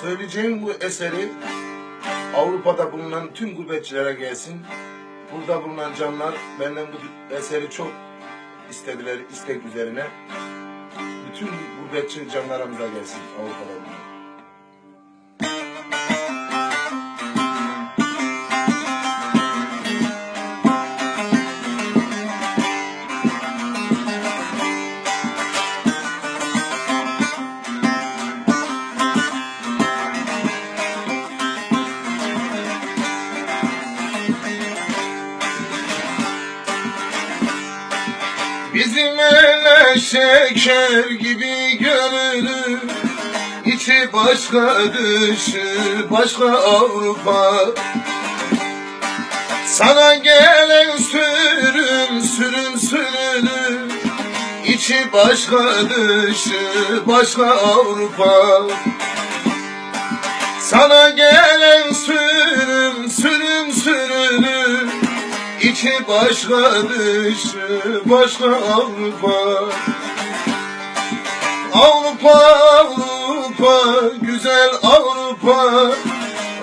Söyleyeceğim bu eseri Avrupa'da bulunan tüm gurbetçilere gelsin. Burada bulunan canlar benden bu eseri çok istediler istek üzerine. Bütün gurbetçi canlarımıza gelsin Avrupa'da bulunan. Bizim ele şeker gibi görünür. İçi başka dışı başka Avrupa. Sana gelen sürüm sürüm sürünür. İçi başka dışı başka Avrupa. Sana gelen sürüm sürüm sürünür İçi başka dışı başka Avrupa. Avrupa Avrupa güzel Avrupa.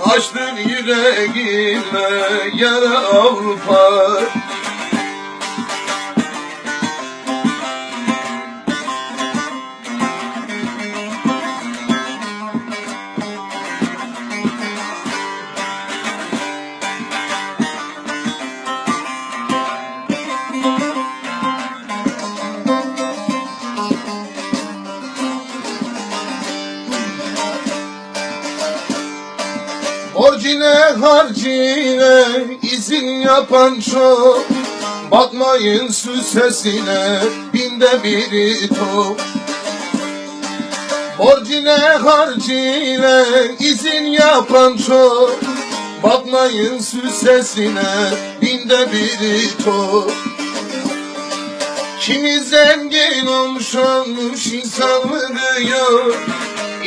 Açtın yüreğime yara Avrupa Borcine harcine izin yapan çok. Bakmayın su sesine binde biri top. Borcine harcine izin yapan çok. Bakmayın su sesine binde biri top. Kimi zengin olmuş olmuş insan mı diyor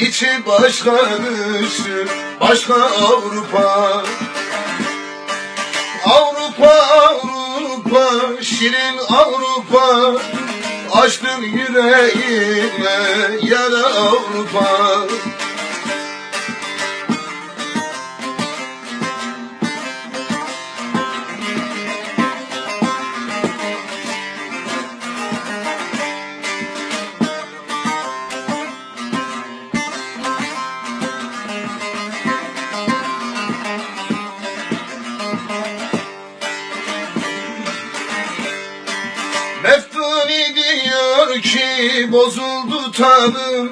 İçi başka dışı başka Avrupa. Avrupa Avrupa şirin Avrupa. Açtın yüreğime yara Avrupa Meftuni diyor ki bozuldu tadım